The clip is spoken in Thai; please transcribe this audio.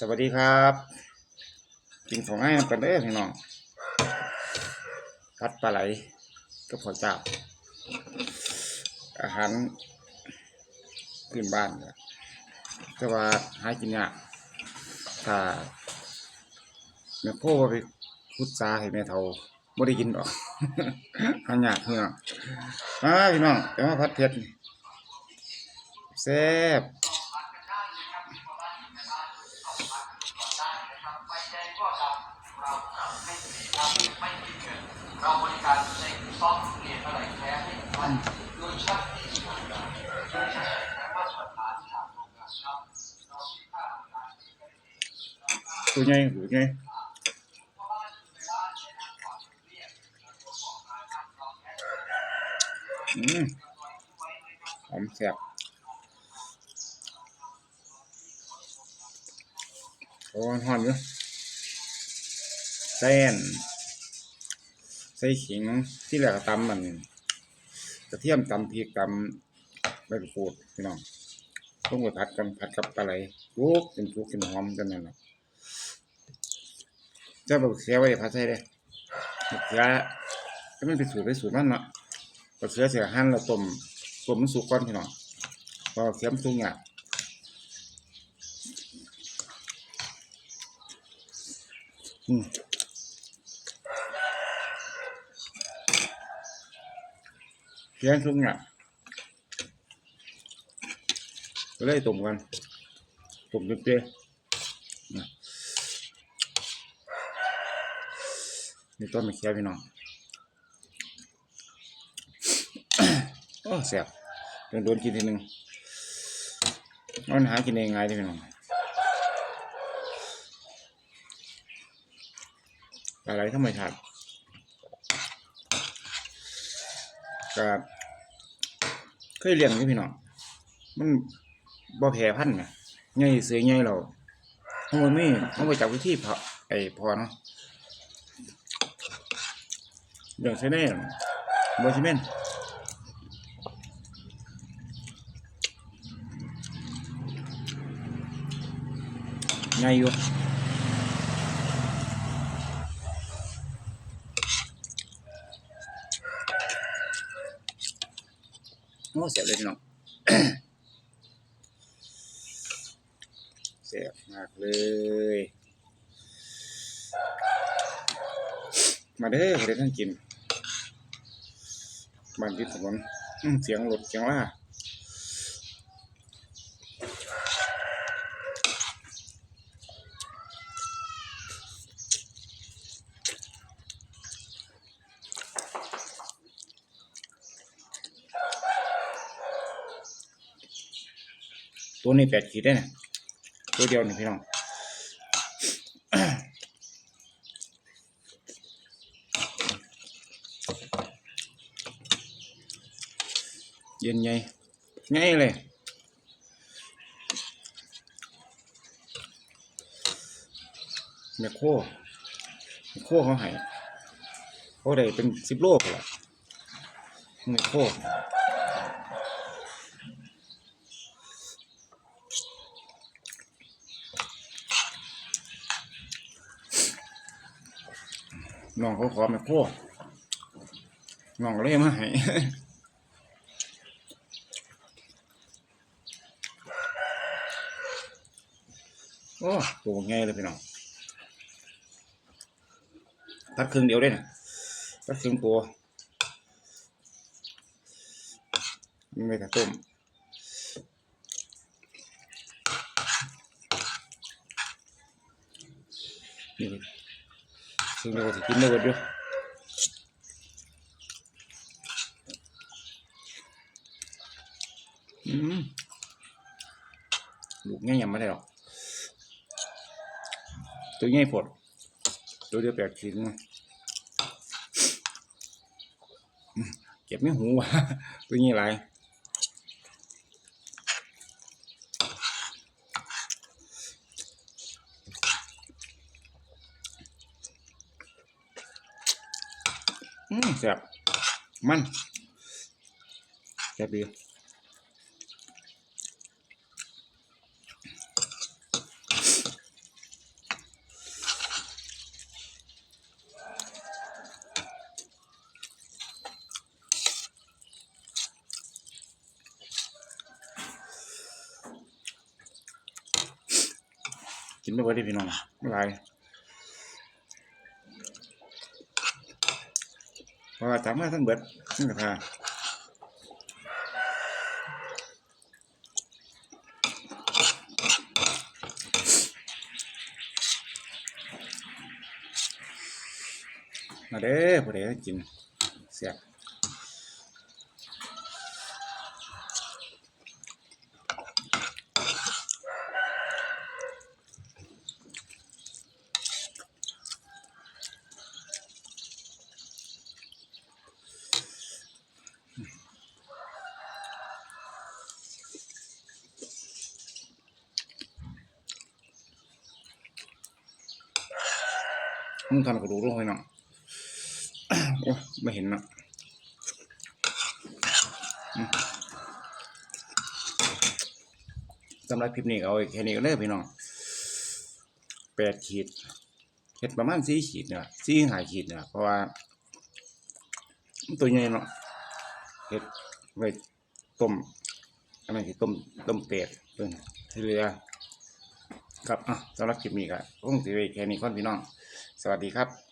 สวัสดีครับกินของง่ายกันเด้อพี่น้องพัดปลาไหลกับข้าวจ้าบอาหารพื้นบ้านครับแต่ว่าหากินยากถ้าแม่พ่อว่าไปพุดซาให้แม่เฒ่าบ่ได้กินดอกหายากพี่น้องมาพี่น้องเดี๋ยวมาพัดเผ็ดแซ่บ ตัวใหญ่ตัวใหญ่อืมหอมแซ่บโอ้หอนอยู่ใส่อัน ใส่ขิงที่แรกก็ตำมันกระเทียมตำพริกตำใบมะกรูดพี่น้องต้องไปผัดกันผัดกับปลาไหลลุกเป็นลุกเป็นหอมกันนั่นแหละเจ้าบักเสือไว้พัดใส่เลยเสือก็มันเป็นสูตรไปสูตรมันเนาะบักเสือเสียหั่นแล้วต้มต้มมันสุกก่อนพี่น้องพอเสือมันสุกเนี่ยาอืม เสือสุกเนี่ากก็เลยต้มกันต้มจนเปรี้ยนี่ต้นมะเขือพี่น้องโอ้แซ่บโดนโดนกินทีหนึ่งมันหากินเองไงายเด้อพี่น้องอะไรธรรมชาติ ก็เคยเลี้ยงอยู่พี่น้องมันบ่แพ้พันธุ์ไงใหญ่เสือใหญ่เราเฮาบ่มีเฮาบ่จักวิธีเพาะไอ้พอเนาะเดี๋ยวใช้ได้บอชิเมนไงอยู่ เสียบเลยพี่น้องเสียบมากเลย มาเด้อเดี๋ยวท่านกินบ้านที่ถนนเสียงรถเสียงล่า ตัวนี้แปดขีดได้นะตัวเดียวนี่พี่น้องเย็นไงไงเลยแมคโครแมคโครเขาให้เขาได้เป็นสิบโลกละแมคโคร น้องเขาขอแมคโครน้องเลยมาให้โอ้ตัวง่ายเลยพี่น้องตัดครึ่งเดียวได้นะตัดครึ่งตัวไม่กระต้มนี่ ครึ่งเดียวจะกินได้หมดอยู่อืมลูกง่ายยังไม่ได้หรอก ตัวใหญ่ปวดตัวเดียวแปดชิ้นนะอืมเก็บไม่หูวะตัวใหญ่หล อืมแซ่บมันแซ่บดีกินไม่ไหวดิพี่น้องไม่ไร เพราะว่าจากมาท่านเบิดนี่กระทามาเด้อผู้ใดกินเสียบ มึงทำกระดูกลงไปเนาะโอ้ไม่เห็นนะอืมสำหรับคลิปนี้เอาแค่นี้ก็เลยพี่น้องแปดขีดเห็ดประมาณสี่ขีดเนี่ยสี่หาขีดเนี่ยเพราะว่า ตัวใหญ่เนาะเห็ดไว้ต้มอันนั้นคือต้มต้มเป็ดเพิ่นที่เหลือครับอะสำหรับคลิปนี้ก็คงสิไว้แค่นี้ก่อนพี่น้อง สวัสดีครับ